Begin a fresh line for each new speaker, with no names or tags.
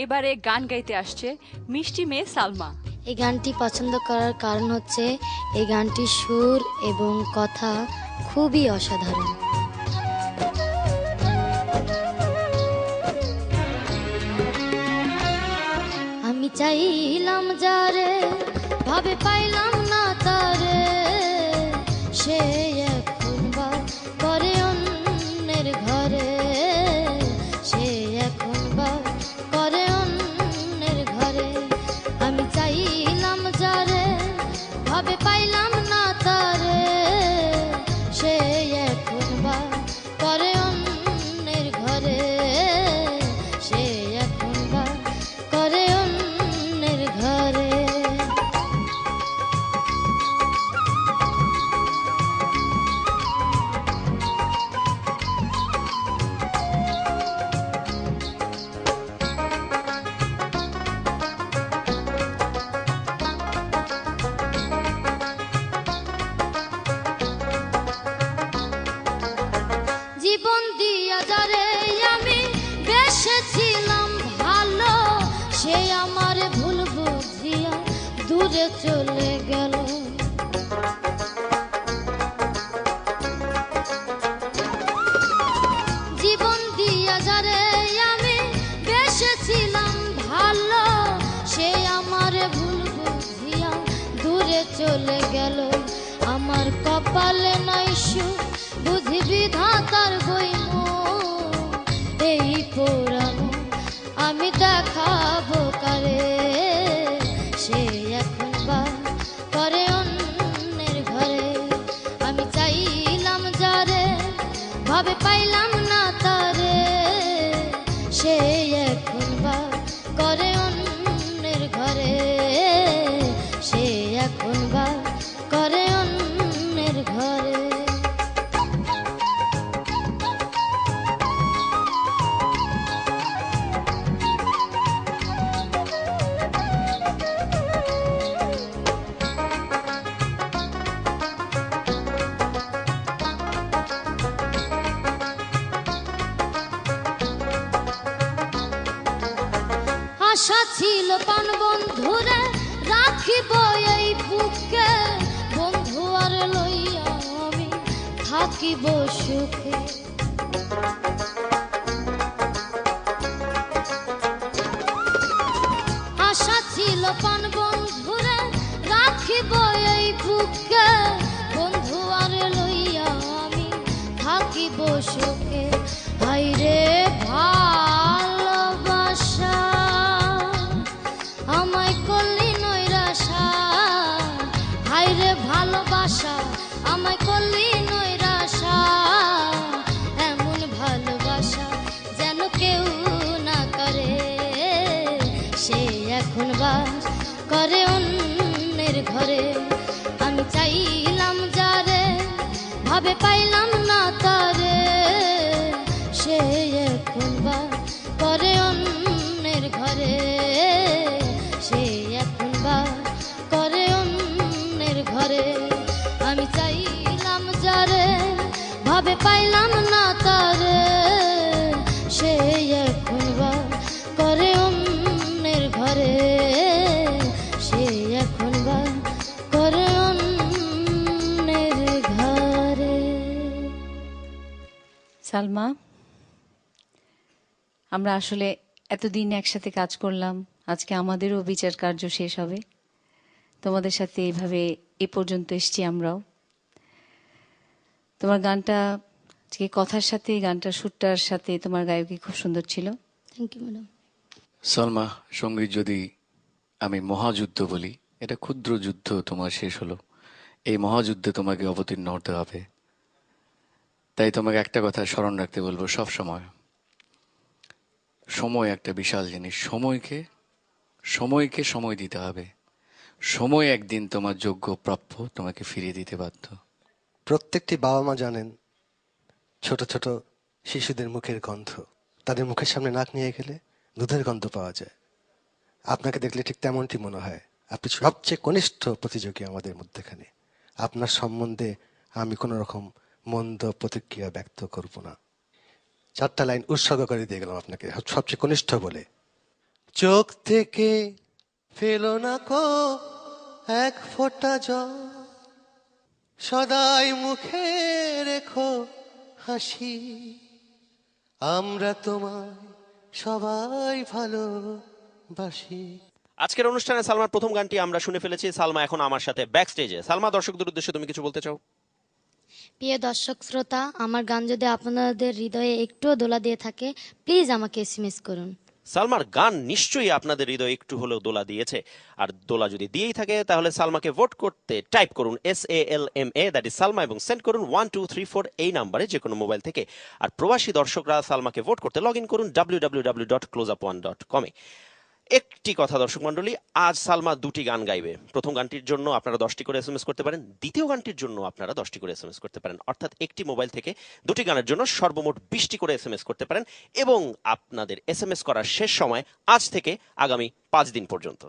এবারে গান গাইতে আসছে মিষ্টি মেয়ে সালমা।
এই গানটি পছন্দ করার কারণ হচ্ছে এই গানটির সুর এবং কথা খুবই অসাধারণ। আমি চাইলাম যারে, ভাবে পাইলাম না তারে, সে ভাবে পাইলাম যারে আমি বেসেছিলাম ভালো। সে আমার ভুল বুঝিয়া দূরে চলে গেল। জীবন দিয়া যারে আমি বেসেছিলাম ভালো। সে আমার ভুল বুঝিয়া দূরে চলে গেল। আমার কপালে নাই সুখ বিধাতার বইম এই পোড়াম আমি দেখাবো কারে। সে এখন বা করে অন্যের ঘরে। আমি চাইলাম যারে, ভাবে পাইলাম ছিল পান বন্ধুরে রাখিব এই বুকে। বন্ধু আর লইয়া আমি থাকিব সুখে। ভালোবাসা আমায় করলি নৈরাশা, এমন ভালোবাসা যেন কেউ না করে। সে এখন বাস করে অন্যের ঘরে। আমি চাইলাম যারে, ভাবে পাইলাম না তারে। আমি চাইলাম যারে, ভাবে পাইলাম না তারে। সে এখন বা করে অন্যের ঘরে। সে এখন বা করে অন্যের ঘরে।
সালমা, আমরা আসলে এতদিন একসাথে কাজ করলাম, আজকে আমাদেরও বিচার কার্য শেষ হবে। তোমাদের সাথে এইভাবে এ পর্যন্ত এসছি আমরাও। তোমার গানটা আজকে কথার সাথে গানটা সুরটার সাথে তোমার গায়কই খুব সুন্দর ছিল?
থ্যাংক ইউ ম্যাডাম
সালমা সংগীত যদি আমি মহাযুদ্ধ বলি এটা ক্ষুদ্র যুদ্ধ তোমার শেষ হলো। এই মহাযুদ্ধে তোমাকে অবতীর্ণ হতে হবে। তাই তোমাকে একটা কথা স্মরণ রাখতে বলব সব সময়। সময় একটা বিশাল জিনিস। সময়কে সময়কে সময় দিতে হবে। সময় একদিন তোমার যোগ্য প্রাপ্য তোমাকে ফিরিয়ে দিতে বাধ্য।
প্রত্যেকটি বাবা মা জানেন ছোট ছোট শিশুদের মুখের গন্ধ। তাদের মুখের সামনে নাক নিয়ে গেলে দুধের গন্ধ পাওয়া যায়। আপনাকে দেখলে ঠিক তেমনটি মনে হয়। আপনি সবচেয়ে কনিষ্ঠ প্রতিযোগী আমাদের মধ্যেখানে। আপনার সম্বন্ধে আমি কোনো রকম মন্দ প্রতিক্রিয়া ব্যক্ত করব না। চারটা লাইন উৎসর্গ করে দিয়ে গেলাম আপনাকে, সবচেয়ে কনিষ্ঠ বলে। চোখ থেকে ফেলো না কো, এক ফোঁটা জল। সদাই মুখে রেখো হাসি। আমরা তোমায় সবাই ভালোবাসি।
আজকের অনুষ্ঠানে সালমার প্রথম গানটি আমরা শুনে ফেলেছি। সালমা এখন আমার সাথে ব্যাক স্টেজে সালমা দর্শকদের উদ্দেশ্যে তুমি কিছু বলতে চাও?
প্রিয় দর্শক শ্রোতা আমার গান যদি আপনাদের হৃদয়ে একটুও দোলা দিয়ে থাকে প্লিজ আমাকে এসএমএস করুন।
সালমার গান নিশ্চয়ই আপনাদের হৃদয় একটু হলেও দোলা দিয়েছে। আর দোলা যদি দিয়েই থাকে, তাহলে সালমাকে ভোট করতে টাইপ করুন S A L M A that is Salma, এবং সেন্ড করুন ওয়ান টু থ্রি ফোর এই নাম্বারে যে কোনো মোবাইল থেকে। আর প্রবাসী দর্শকরা সালমাকে ভোট করতে লগ ইন করুন W W W dot close up one dot কমে একটি কথা, দর্শক মন্ডলী আজ সালমা দুটি গান গাইবে। প্রথম গানটির জন্য আপনারা দশটি করে এস করতে পারেন। দ্বিতীয় গানটির জন্য আপনারা দশটি করে এস করতে পারেন। অর্থাৎ একটি মোবাইল থেকে দুটি গানের জন্য সর্বমোট বিশটি করে এস করতে পারেন এবং আপনাদের এস করার শেষ সময় আজ থেকে আগামী পাঁচ দিন পর্যন্ত।